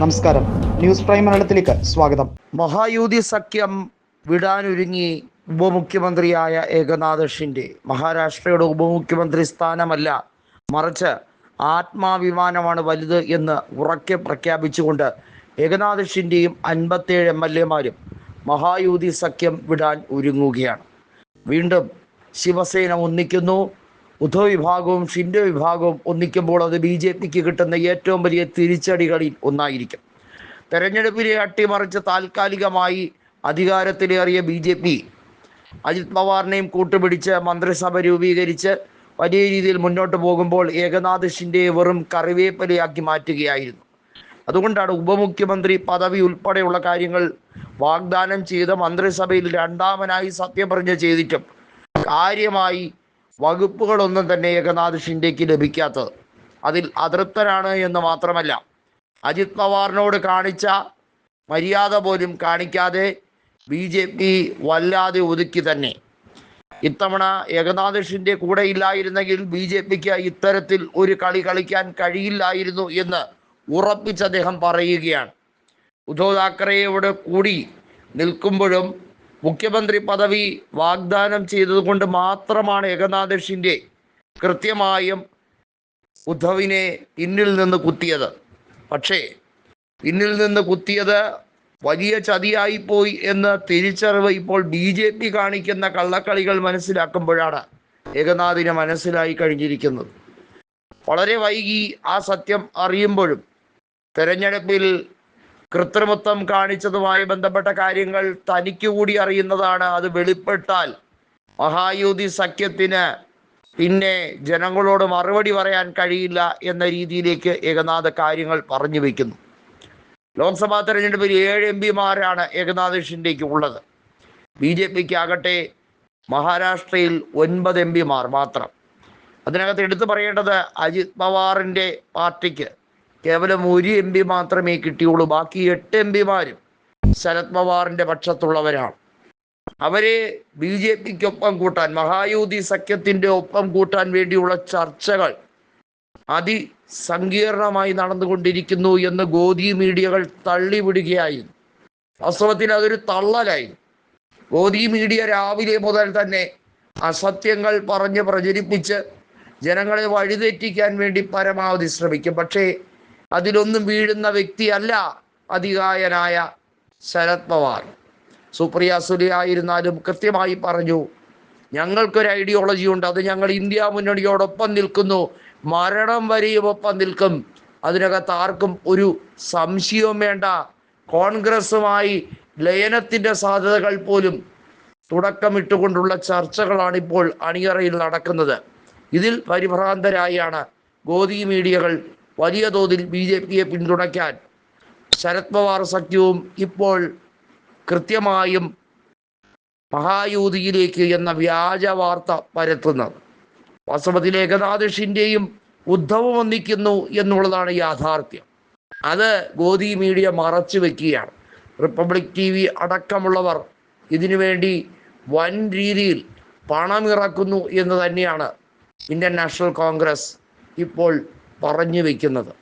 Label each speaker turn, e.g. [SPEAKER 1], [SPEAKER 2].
[SPEAKER 1] നമസ്കാരം. News prime മലയാളത്തിലേക്ക് സ്വാഗതം.
[SPEAKER 2] മഹായൂതി സഖ്യം വിടാനൊരുങ്ങി ഉപമുഖ്യമന്ത്രിയായ ഏകനാഥ് ഷിൻഡെ. മഹാരാഷ്ട്രയുടെ ഉപമുഖ്യമന്ത്രി സ്ഥാനമല്ല മറിച്ച് ആത്മാഭിമാനമാണ് വലുത് എന്ന് ഉറക്കെ പ്രഖ്യാപിച്ചുകൊണ്ട് ഏകനാഥ് ഷിൻഡെയും അൻപത്തേഴ് എം എൽ എമാരും മഹായൂതി സഖ്യം വിടാൻ ഒരുങ്ങുകയാണ്. വീണ്ടും ശിവസേന ഒന്നിക്കുന്നു ഉദ്ധവ് വിഭാഗവും ഷിൻഡോ വിഭാഗവും ഒന്നിക്കുമ്പോൾ അത് ബി ജെ പിക്ക് കിട്ടുന്ന ഏറ്റവും വലിയ തിരിച്ചടികളിൽ ഒന്നായിരിക്കും. തെരഞ്ഞെടുപ്പിനെ അട്ടിമറിച്ച് താൽക്കാലികമായി അധികാരത്തിലേറിയ ബി ജെ പി അജിത് പവാറിനെയും കൂട്ടുപിടിച്ച് മന്ത്രിസഭ രൂപീകരിച്ച് വലിയ രീതിയിൽ മുന്നോട്ട് പോകുമ്പോൾ ഏകനാഥ് ഷിൻഡെ വെറും കറിവേപ്പലയാക്കി മാറ്റുകയായിരുന്നു. അതുകൊണ്ടാണ് ഉപമുഖ്യമന്ത്രി പദവി ഉൾപ്പെടെയുള്ള കാര്യങ്ങൾ വാഗ്ദാനം ചെയ്ത് മന്ത്രിസഭയിൽ രണ്ടാമനായി സത്യപ്രതിജ്ഞ ചെയ്തിട്ടും കാര്യമായി വകുപ്പുകളൊന്നും തന്നെ ഏകനാഥ് ഷിൻഡേക്ക് ലഭിക്കാത്തത്. അതിൽ അതൃപ്തനാണ് എന്ന് മാത്രമല്ല അജിത് പവാറിനോട് കാണിച്ച മര്യാദ പോലും കാണിക്കാതെ ബി ജെ പി വല്ലാതെ ഒതുക്കി തന്നെ. ഇത്തവണ ഏകനാഥ് ഷിൻഡെ കൂടെ ഇല്ലായിരുന്നെങ്കിൽ ബി ജെ പിക്ക് ഇത്തരത്തിൽ ഒരു കളി കളിക്കാൻ കഴിയില്ലായിരുന്നു എന്ന് ഉറപ്പിച്ച് അദ്ദേഹം പറയുകയാണ്. ഉദ്ധവ് താക്കറെയോട് കൂടി നിൽക്കുമ്പോഴും മുഖ്യമന്ത്രി പദവി വാഗ്ദാനം ചെയ്തതുകൊണ്ട് മാത്രമാണ് ഏകനാഥ് കൃത്യമായും ഉദ്ധവിനെ പിന്നിൽ നിന്ന് കുത്തിയത്. പക്ഷേ പിന്നിൽ നിന്ന് കുത്തിയത് വലിയ ചതിയായിപ്പോയി എന്ന് തിരിച്ചറിവ് ഇപ്പോൾ ബി ജെ പി കാണിക്കുന്ന കള്ളക്കളികൾ മനസ്സിലാക്കുമ്പോഴാണ് ഏകനാഥിന് മനസ്സിലായി കഴിഞ്ഞിരിക്കുന്നത്. വളരെ വൈകി ആ സത്യം അറിയുമ്പോഴും തെരഞ്ഞെടുപ്പിൽ കൃത്രിമത്വം കാണിച്ചതുമായി ബന്ധപ്പെട്ട കാര്യങ്ങൾ തനിക്ക് കൂടി അറിയുന്നതാണ്. അത് വെളിപ്പെട്ടാൽ മഹായുതി സഖ്യത്തിന് പിന്നെ ജനങ്ങളോട് മറുപടി പറയാൻ കഴിയില്ല എന്ന രീതിയിലേക്ക് ഏകനാഥ കാര്യങ്ങൾ പറഞ്ഞു വയ്ക്കുന്നു ലോക്സഭാ തെരഞ്ഞെടുപ്പിൽ ഏഴ് എം പിമാരാണ് ഏകനാഥ് ഷിൻഡേക്ക് ഉള്ളത്. ബി ജെ പിക്ക് ആകട്ടെ മഹാരാഷ്ട്രയിൽ ഒൻപത് എം പിമാർ മാത്രം. അതിനകത്ത് എടുത്തു പറയേണ്ടത് അജിത് പവാറിന്റെ പാർട്ടിക്ക് കേവലം ഒരു എം പി മാത്രമേ കിട്ടിയുള്ളൂ. ബാക്കി എട്ട് എം പിമാരും ശരത് പവാറിന്റെ പക്ഷത്തുള്ളവരാണ്. അവരെ ബി ജെ പിക്കൊപ്പം കൂട്ടാൻ മഹായൂതി സഖ്യത്തിന്റെ ഒപ്പം കൂട്ടാൻ വേണ്ടിയുള്ള ചർച്ചകൾ അതിസങ്കീർണമായി നടന്നുകൊണ്ടിരിക്കുന്നു എന്ന് ഗോദി മീഡിയകൾ തള്ളിവിടുകയായിരുന്നു. വാസ്തവത്തിൽ അതൊരു തള്ളലായിരുന്നു. ഗോദി മീഡിയ രാവിലെ മുതൽ തന്നെ അസത്യങ്ങൾ പറഞ്ഞ് പ്രചരിപ്പിച്ച് ജനങ്ങളെ വഴിതെറ്റിക്കാൻ വേണ്ടി പരമാവധി ശ്രമിക്കും. പക്ഷേ അതിലൊന്നും വീഴുന്ന വ്യക്തിയല്ല അതികായനായ ശരത് പവാർ. സുപ്രിയ സുലി ആയിരുന്നാലും കൃത്യമായി പറഞ്ഞു ഞങ്ങൾക്കൊരു ഐഡിയോളജി ഉണ്ട് അത് ഞങ്ങൾ ഇന്ത്യ മുന്നണിയോടൊപ്പം നിൽക്കുന്നു. മരണം വരെയും ഒപ്പം നിൽക്കും. അതിനകത്ത് ആർക്കും ഒരു സംശയവും വേണ്ട. കോൺഗ്രസുമായി ലയനത്തിന്റെ സാധ്യതകൾ പോലും തുടക്കമിട്ടുകൊണ്ടുള്ള ചർച്ചകളാണ് ഇപ്പോൾ അണിയറയിൽ നടക്കുന്നത്. ഇതിൽ പരിഭ്രാന്തരായാണ് ഗോദി മീഡിയകൾ വലിയ തോതിൽ ബി ജെ പിയെ പിന്തുണയ്ക്കാൻ ശരത് പവാർ സഖ്യവും ഇപ്പോൾ കൃത്യമായും മഹായൂതിയിലേക്ക് എന്ന വ്യാജ വാർത്ത പരത്തുന്നത്. വാസ്തവത്തിൽ ഏകനാഥ് ഷിൻഡെയും ഉദ്ധവും ഒന്നിക്കുന്നു എന്നുള്ളതാണ് യാഥാർത്ഥ്യം. അത് ഗോദി മീഡിയ മറച്ചു വെക്കുകയാണ്. റിപ്പബ്ലിക് ടി വി അടക്കമുള്ളവർ ഇതിനുവേണ്ടി വൻ രീതിയിൽ പണമിറക്കുന്നു എന്ന് തന്നെയാണ് ഇന്ത്യൻ നാഷണൽ കോൺഗ്രസ് ഇപ്പോൾ പറഞ്ഞു വയ്ക്കുന്നത്